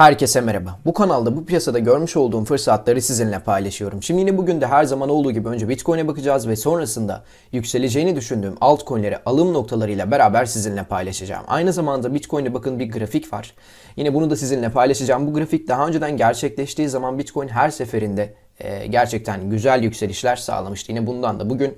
Herkese merhaba. Bu kanalda bu piyasada görmüş olduğum fırsatları sizinle paylaşıyorum. Şimdi yine bugün de her zaman olduğu gibi önce Bitcoin'e bakacağız ve sonrasında yükseleceğini düşündüğüm altcoin'lere alım noktalarıyla beraber sizinle paylaşacağım. Aynı zamanda Bitcoin'e bakın bir grafik var. Yine bunu da sizinle paylaşacağım. Bu grafik daha önceden gerçekleştiği zaman Bitcoin her seferinde gerçekten güzel yükselişler sağlamıştı. Yine bundan da bugün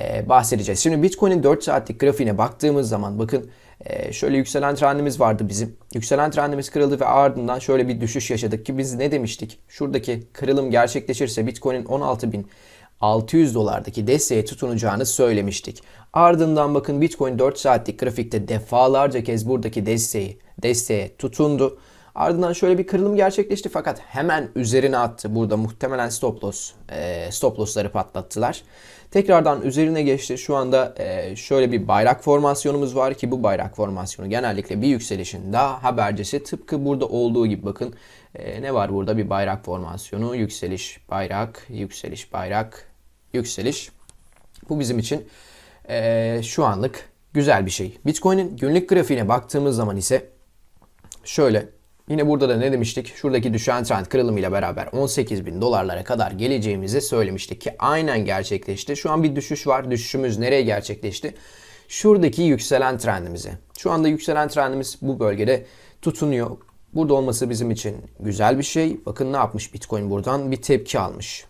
e, bahsedeceğiz. Şimdi Bitcoin'in 4 saatlik grafiğine baktığımız zaman bakın e, şöyle yükselen trendimiz vardı bizim. Yükselen trendimiz kırıldı ve ardından şöyle bir düşüş yaşadık ki biz ne demiştik? Şuradaki kırılım gerçekleşirse Bitcoin'in 16.600 dolardaki desteğe tutunacağını söylemiştik. Ardından bakın Bitcoin 4 saatlik grafikte defalarca kez buradaki desteği desteğe tutundu. Ardından şöyle bir kırılım gerçekleşti fakat hemen üzerine attı. Burada muhtemelen stop loss, e, stop loss'ları patlattılar. Tekrardan üzerine geçti. Şu anda e, şöyle bir bayrak formasyonumuz var ki bu bayrak formasyonu genellikle bir yükselişin daha habercisi. Tıpkı burada olduğu gibi bakın e, ne var burada bir bayrak formasyonu, yükseliş, bayrak, yükseliş, bayrak, yükseliş. Bu bizim için şu anlık güzel bir şey. Bitcoin'in günlük grafiğine baktığımız zaman ise şöyle Yine burada da ne demiştik? Şuradaki düşen trend kırılımıyla beraber 18 bin dolarlara kadar geleceğimizi söylemiştik ki aynen gerçekleşti. Şu an bir düşüş var. Düşüşümüz nereye gerçekleşti? Şuradaki yükselen trendimize. Şu anda yükselen trendimiz bu bölgede tutunuyor. Burada olması bizim için güzel bir şey. Bakın ne yapmış Bitcoin buradan? Bir tepki almış.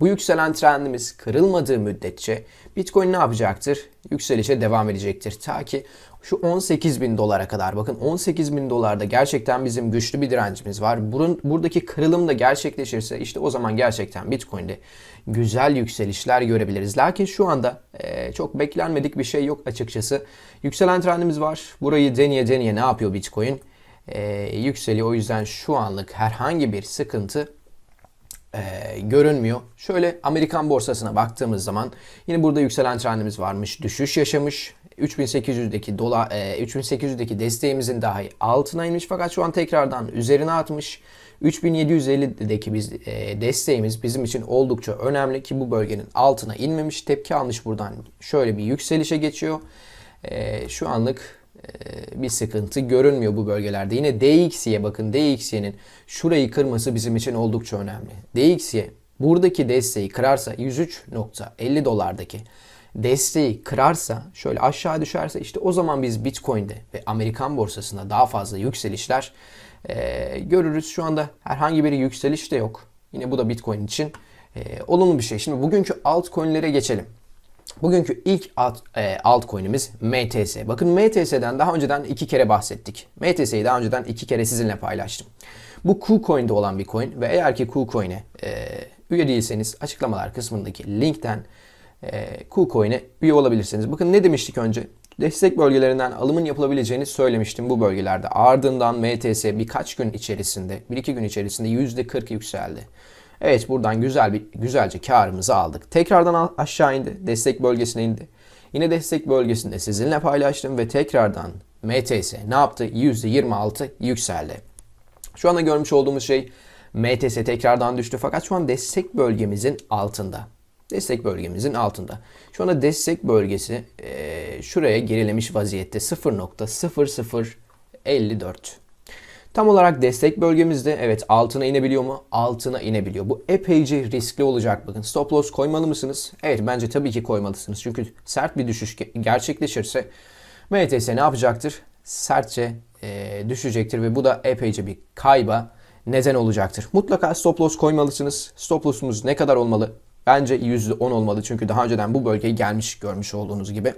Bu yükselen trendimiz kırılmadığı müddetçe Bitcoin ne yapacaktır? Yükselişe devam edecektir. Ta ki şu 18 bin dolara kadar. Bakın 18 bin dolarda gerçekten bizim güçlü bir direncimiz var. Burun, buradaki kırılım da gerçekleşirse işte o zaman gerçekten Bitcoin'de güzel yükselişler görebiliriz. Lakin şu anda e, çok beklenmedik bir şey yok açıkçası. Yükselen trendimiz var. Burayı deneye deneye ne yapıyor Bitcoin? E, yükseliyor. O yüzden şu anlık herhangi bir sıkıntı e, görünmüyor. Şöyle Amerikan borsasına baktığımız zaman yine burada yükselen trendimiz varmış. Düşüş yaşamış. 3800'deki dolar e, 3800'deki desteğimizin dahi altına inmiş fakat şu an tekrardan üzerine atmış. 3750'deki biz e, desteğimiz bizim için oldukça önemli ki bu bölgenin altına inmemiş. Tepki almış buradan. Şöyle bir yükselişe geçiyor. E, şu anlık bir sıkıntı görünmüyor bu bölgelerde. Yine DXY'ye bakın. DXY'nin şurayı kırması bizim için oldukça önemli. DXY buradaki desteği kırarsa 103.50 dolardaki desteği kırarsa şöyle aşağı düşerse işte o zaman biz Bitcoin'de ve Amerikan borsasında daha fazla yükselişler e, görürüz. Şu anda herhangi bir yükseliş de yok. Yine bu da Bitcoin için e, olumlu bir şey. Şimdi bugünkü altcoin'lere geçelim. Bugünkü ilk alt, e, altcoin'imiz MTS. Bakın MTS'den daha önceden iki kere bahsettik. MTS'yi daha önceden iki kere sizinle paylaştım. Bu KuCoin'de olan bir coin ve eğer ki KuCoin'e e, üye değilseniz açıklamalar kısmındaki linkten e, KuCoin'e üye olabilirsiniz. Bakın ne demiştik önce? Destek bölgelerinden alımın yapılabileceğini söylemiştim bu bölgelerde. Ardından MTS birkaç gün içerisinde, bir iki gün içerisinde %40 yükseldi. Evet buradan güzel bir güzelce karımızı aldık. Tekrardan aşağı indi. Destek bölgesine indi. Yine destek bölgesinde sizinle paylaştım ve tekrardan MTS ne yaptı? %26 yükseldi. Şu anda görmüş olduğumuz şey MTS tekrardan düştü fakat şu an destek bölgemizin altında. Destek bölgemizin altında. Şu anda destek bölgesi e, şuraya gerilemiş vaziyette 0.0054. Tam olarak destek bölgemizde evet altına inebiliyor mu? Altına inebiliyor. Bu epeyce riskli olacak bakın. Stop loss koymalı mısınız? Evet bence tabii ki koymalısınız. Çünkü sert bir düşüş gerçekleşirse MTS ne yapacaktır? Sertçe e, düşecektir ve bu da epeyce bir kayba neden olacaktır. Mutlaka stop loss koymalısınız. Stop loss'umuz ne kadar olmalı? Bence %10 olmalı çünkü daha önceden bu bölgeye gelmiş görmüş olduğunuz gibi.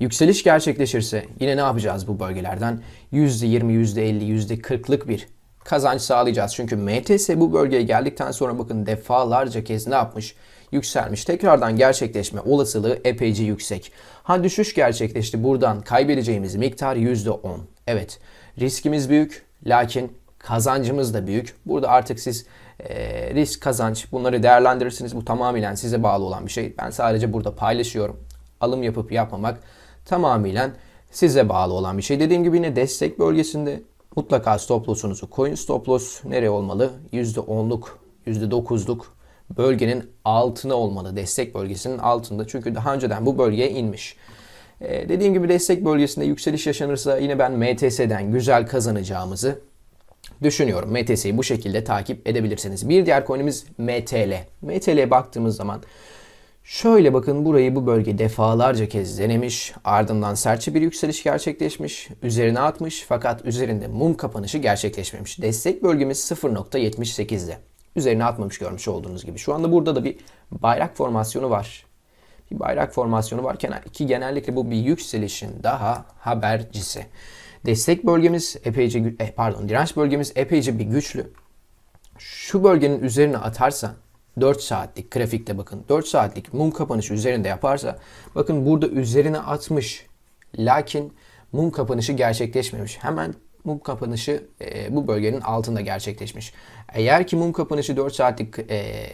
Yükseliş gerçekleşirse yine ne yapacağız bu bölgelerden? %20, %50, %40'lık bir kazanç sağlayacağız. Çünkü MTS bu bölgeye geldikten sonra bakın defalarca kez ne yapmış? Yükselmiş. Tekrardan gerçekleşme olasılığı epeyce yüksek. Ha düşüş gerçekleşti. Buradan kaybedeceğimiz miktar %10. Evet riskimiz büyük lakin kazancımız da büyük. Burada artık siz e, risk kazanç bunları değerlendirirsiniz. Bu tamamen size bağlı olan bir şey. Ben sadece burada paylaşıyorum. Alım yapıp yapmamak tamamen size bağlı olan bir şey. Dediğim gibi yine destek bölgesinde mutlaka stop loss'unuzu koyun. Stop loss nereye olmalı? %10'luk, %9'luk bölgenin altına olmalı. Destek bölgesinin altında. Çünkü daha önceden bu bölgeye inmiş. Ee, dediğim gibi destek bölgesinde yükseliş yaşanırsa yine ben MTS'den güzel kazanacağımızı düşünüyorum. MTS'yi bu şekilde takip edebilirsiniz. Bir diğer coin'imiz MTL. MTL'ye baktığımız zaman şöyle bakın burayı bu bölge defalarca kez denemiş. Ardından sertçe bir yükseliş gerçekleşmiş. Üzerine atmış fakat üzerinde mum kapanışı gerçekleşmemiş. Destek bölgemiz 0.78'de. Üzerine atmamış görmüş olduğunuz gibi. Şu anda burada da bir bayrak formasyonu var. Bir bayrak formasyonu varken ki genellikle bu bir yükselişin daha habercisi. Destek bölgemiz epeyce eh, pardon direnç bölgemiz epeyce bir güçlü. Şu bölgenin üzerine atarsa 4 saatlik grafikte bakın 4 saatlik mum kapanışı üzerinde yaparsa bakın burada üzerine atmış lakin mum kapanışı gerçekleşmemiş. Hemen mum kapanışı e, bu bölgenin altında gerçekleşmiş. Eğer ki mum kapanışı 4 saatlik e,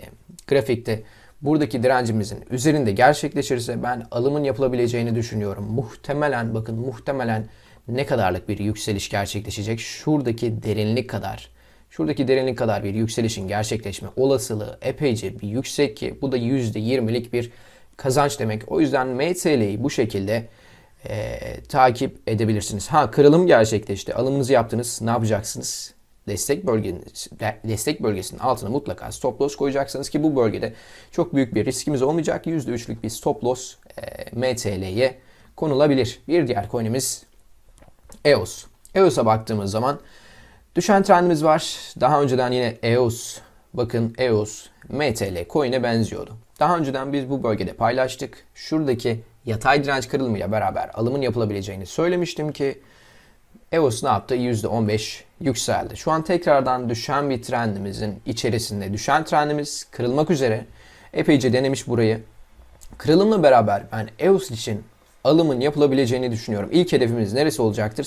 grafikte buradaki direncimizin üzerinde gerçekleşirse ben alımın yapılabileceğini düşünüyorum. Muhtemelen bakın muhtemelen ne kadarlık bir yükseliş gerçekleşecek? Şuradaki derinlik kadar. Şuradaki derinlik kadar bir yükselişin gerçekleşme olasılığı epeyce bir yüksek ki bu da %20'lik bir kazanç demek. O yüzden MTL'yi bu şekilde e, takip edebilirsiniz. Ha kırılım gerçekleşti. Alımınızı yaptınız. Ne yapacaksınız? Destek bölgeniz, destek bölgesinin altına mutlaka stop loss koyacaksınız ki bu bölgede çok büyük bir riskimiz olmayacak. %3'lük bir stop loss e, MTL'ye konulabilir. Bir diğer coin'imiz EOS. EOS'a baktığımız zaman düşen trendimiz var. Daha önceden yine EOS, bakın EOS, MTL coin'e benziyordu. Daha önceden biz bu bölgede paylaştık. Şuradaki yatay direnç kırılımıyla beraber alımın yapılabileceğini söylemiştim ki EOS ne yaptı? %15 yükseldi. Şu an tekrardan düşen bir trendimizin içerisinde. Düşen trendimiz kırılmak üzere. Epeyce denemiş burayı. Kırılımla beraber ben EOS için alımın yapılabileceğini düşünüyorum. İlk hedefimiz neresi olacaktır?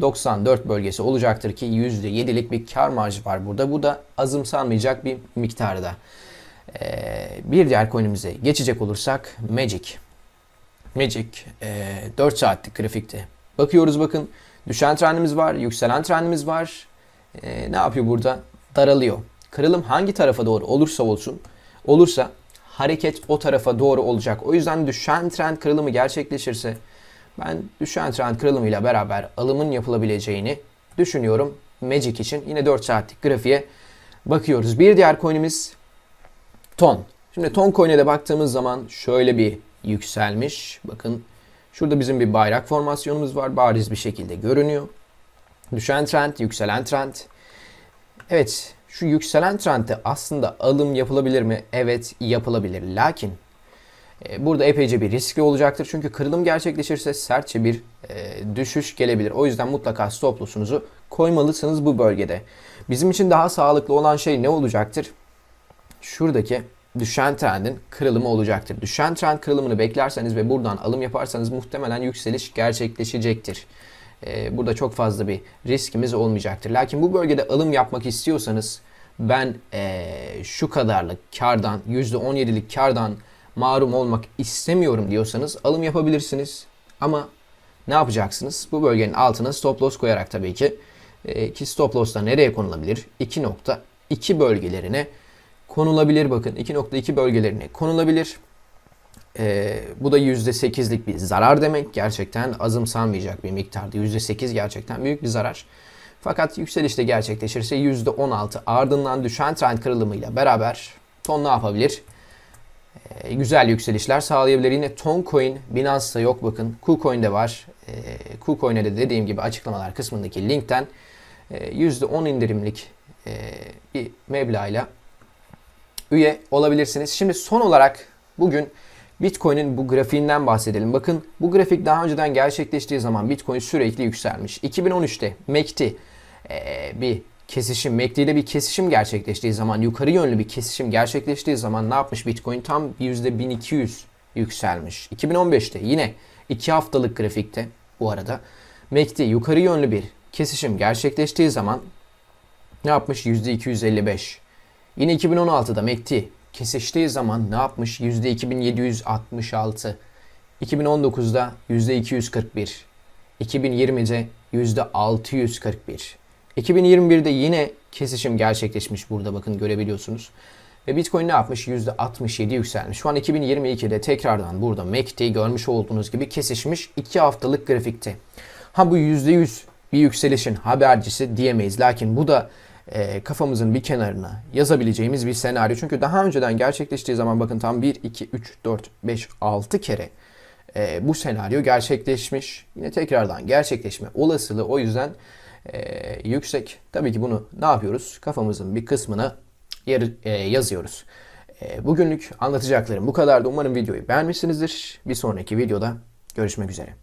0.94 bölgesi olacaktır ki %7'lik bir kar marjı var burada. Bu da azımsanmayacak bir miktarda. Ee, bir diğer coin'imize geçecek olursak Magic. Magic e, 4 saatlik grafikte. Bakıyoruz bakın düşen trendimiz var, yükselen trendimiz var. E, ne yapıyor burada? Daralıyor. Kırılım hangi tarafa doğru olursa olsun, olursa hareket o tarafa doğru olacak. O yüzden düşen trend kırılımı gerçekleşirse ben düşen trend kırılımıyla beraber alımın yapılabileceğini düşünüyorum. Magic için yine 4 saatlik grafiğe bakıyoruz. Bir diğer coin'imiz Ton. Şimdi Ton coin'e de baktığımız zaman şöyle bir yükselmiş. Bakın şurada bizim bir bayrak formasyonumuz var. Bariz bir şekilde görünüyor. Düşen trend, yükselen trend. Evet, şu yükselen trendde aslında alım yapılabilir mi? Evet, yapılabilir. Lakin burada epeyce bir riskli olacaktır. Çünkü kırılım gerçekleşirse sertçe bir e, düşüş gelebilir. O yüzden mutlaka stop loss'unuzu koymalısınız bu bölgede. Bizim için daha sağlıklı olan şey ne olacaktır? Şuradaki düşen trendin kırılımı olacaktır. Düşen trend kırılımını beklerseniz ve buradan alım yaparsanız muhtemelen yükseliş gerçekleşecektir. Ee, burada çok fazla bir riskimiz olmayacaktır. Lakin bu bölgede alım yapmak istiyorsanız ben şu kadarlık kardan %17'lik kardan mahrum olmak istemiyorum diyorsanız alım yapabilirsiniz. Ama ne yapacaksınız? Bu bölgenin altına stop loss koyarak tabii ki. Ee, ki stop loss da nereye konulabilir? 2.2 bölgelerine konulabilir bakın 2.2 bölgelerine konulabilir. Ee, bu da %8'lik bir zarar demek. Gerçekten azımsanmayacak bir miktarda. %8 gerçekten büyük bir zarar. Fakat yükselişte gerçekleşirse %16 ardından düşen trend kırılımıyla beraber ton ne yapabilir? Ee, güzel yükselişler sağlayabilir. Yine ton coin Binance'da yok bakın. KuCoin'de var. Ee, KuCoin'e de dediğim gibi açıklamalar kısmındaki linkten e, %10 indirimlik e, bir meblağla üye olabilirsiniz. Şimdi son olarak bugün Bitcoin'in bu grafiğinden bahsedelim. Bakın bu grafik daha önceden gerçekleştiği zaman Bitcoin sürekli yükselmiş. 2013'te MACD e, bir kesişim, MACD ile bir kesişim gerçekleştiği zaman, yukarı yönlü bir kesişim gerçekleştiği zaman ne yapmış Bitcoin? Tam %1200 yükselmiş. 2015'te yine 2 haftalık grafikte bu arada MACD yukarı yönlü bir kesişim gerçekleştiği zaman ne yapmış? %255. Yine 2016'da MACD kesiştiği zaman ne yapmış? %2766. 2019'da %241. 2020'de %641. 2021'de yine kesişim gerçekleşmiş burada bakın görebiliyorsunuz. Ve Bitcoin ne yapmış? %67 yükselmiş. Şu an 2022'de tekrardan burada MACD görmüş olduğunuz gibi kesişmiş 2 haftalık grafikte. Ha bu %100 bir yükselişin habercisi diyemeyiz. Lakin bu da e, kafamızın bir kenarına yazabileceğimiz bir senaryo. Çünkü daha önceden gerçekleştiği zaman bakın tam 1, 2, 3, 4, 5, 6 kere e, bu senaryo gerçekleşmiş. Yine tekrardan gerçekleşme olasılığı o yüzden e, yüksek. Tabii ki bunu ne yapıyoruz? Kafamızın bir kısmına yer, e, yazıyoruz. E, bugünlük anlatacaklarım bu kadardı. Umarım videoyu beğenmişsinizdir. Bir sonraki videoda görüşmek üzere.